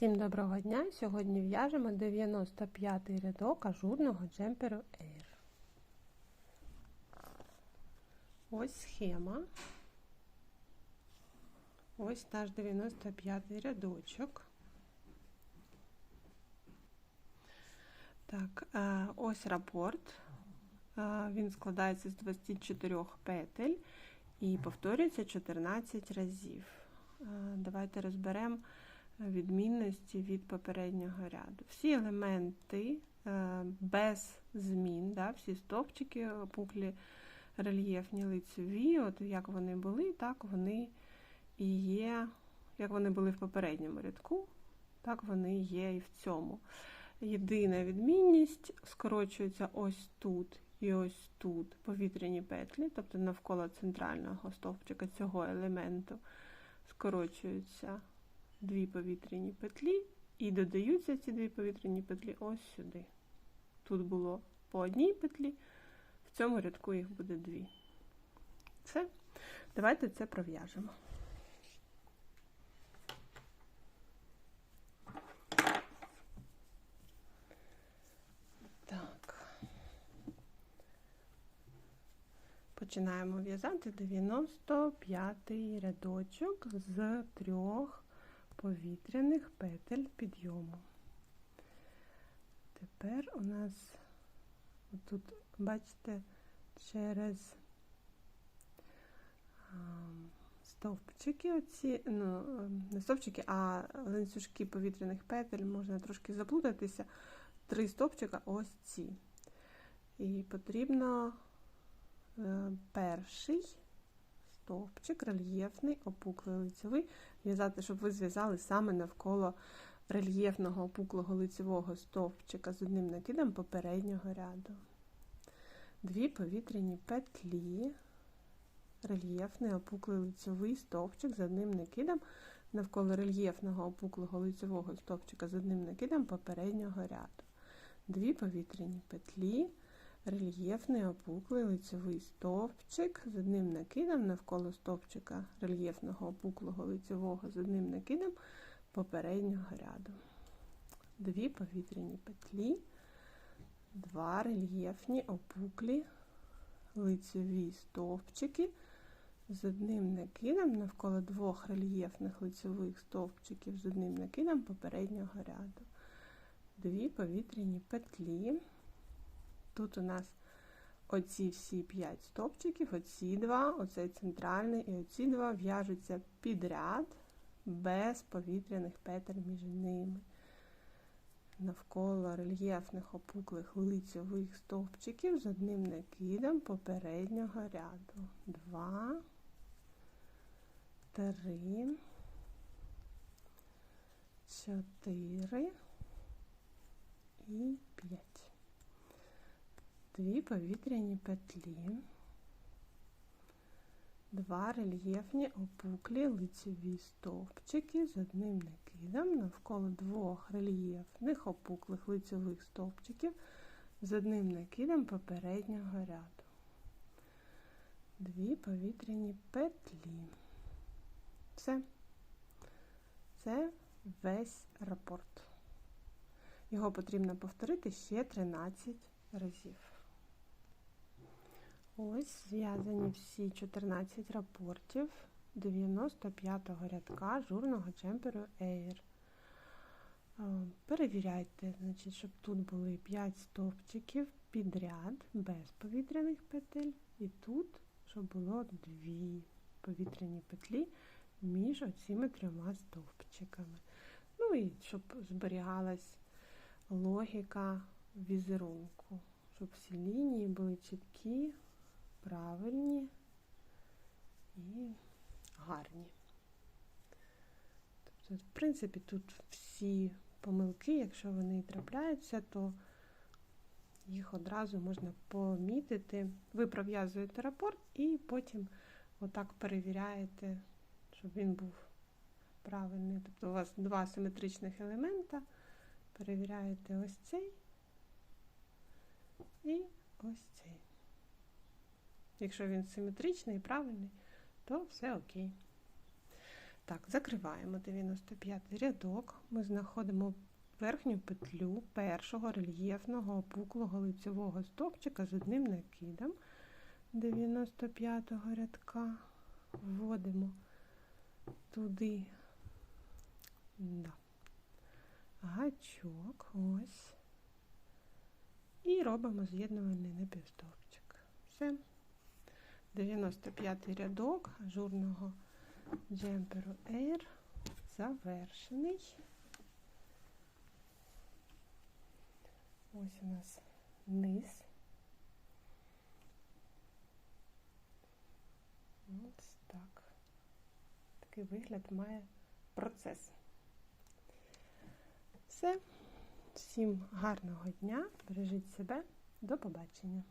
Всім доброго дня! Сьогодні в'яжемо 95-й рядок ажурного джемперу Air. Ось схема. Ось наш 95-й рядочок. Так, е, ось рапорт. Е, він складається з 24 петель і повторюється 14 разів. Е, давайте розберемо відмінності від попереднього ряду. Всі елементи без змін, да, всі стовпчики, пуклі рельєфні лицеві, от як вони були, так вони і є, як вони були в попередньому рядку, так вони є і в цьому. Єдина відмінність скорочується ось тут і ось тут повітряні петлі, тобто навколо центрального стовпчика цього елементу скорочуються дві повітряні петлі, і додаються ці дві повітряні петлі ось сюди. Тут було по одній петлі, в цьому рядку їх буде дві. Все. Давайте це пров'яжемо. Починаємо в'язати 95-й рядочок з трьох повітряних петель підйому. Тепер у нас тут, бачите, через стовпчики, оці, ну, не стовпчики, а ланцюжки повітряних петель, можна трошки заплутатися. Три стовпчика ось ці. І потрібно Е, перший стовпчик, рельєфний, опуклий лицевий, в'язати, щоб ви зв'язали саме навколо рельєфного опуклого лицевого стовпчика з одним накидом попереднього ряду. Дві повітряні петлі, рельєфний опуклий лицевий стовпчик з одним накидом навколо рельєфного опуклого лицевого стовпчика з одним накидом попереднього ряду. Дві повітряні петлі рельєфний опуклий лицевий стовпчик з одним накидом навколо стовпчика рельєфного опуклого лицевого з одним накидом попереднього ряду. Дві повітряні петлі, два рельєфні опуклі лицеві стовпчики з одним накидом навколо двох рельєфних лицевих стовпчиків з одним накидом попереднього ряду. Дві повітряні петлі. Тут у нас оці всі 5 стовпчиків, оці два, оцей центральний і оці два в'яжуться підряд без повітряних петель між ними. Навколо рельєфних опуклих лицьових стовпчиків з одним накидом попереднього ряду. Два, три, чотири і дві повітряні петлі, два рельєфні опуклі лицеві стовпчики з одним накидом навколо двох рельєфних опуклих лицевих стовпчиків з одним накидом попереднього ряду. Дві повітряні петлі. Все. Це весь рапорт. Його потрібно повторити ще 13 разів. Ось зв'язані всі 14 рапортів 95-го рядка журного джемперу Air. Перевіряйте, значить, щоб тут були 5 стовпчиків підряд без повітряних петель, і тут, щоб було 2 повітряні петлі між оціми трьома стовпчиками. Ну і щоб зберігалась логіка візерунку, щоб всі лінії були чіткі правильні і гарні. Тобто, в принципі, тут всі помилки, якщо вони трапляються, то їх одразу можна помітити. Ви пров'язуєте рапорт і потім отак перевіряєте, щоб він був правильний. Тобто у вас два симетричних елемента. Перевіряєте ось цей і ось цей. Якщо він симетричний і правильний, то все окей. Так, закриваємо 95 рядок. Ми знаходимо верхню петлю першого рельєфного опуклого лицевого стовпчика з одним накидом 95 рядка. Вводимо туди да, гачок, ось. І робимо з'єднувальний напівстовпчик. Все. 95 рядок ажурного джемперу Air завершений. Ось у нас низ. Ось так. Такий вигляд має процес. Все. Всім гарного дня. Бережіть себе. До побачення.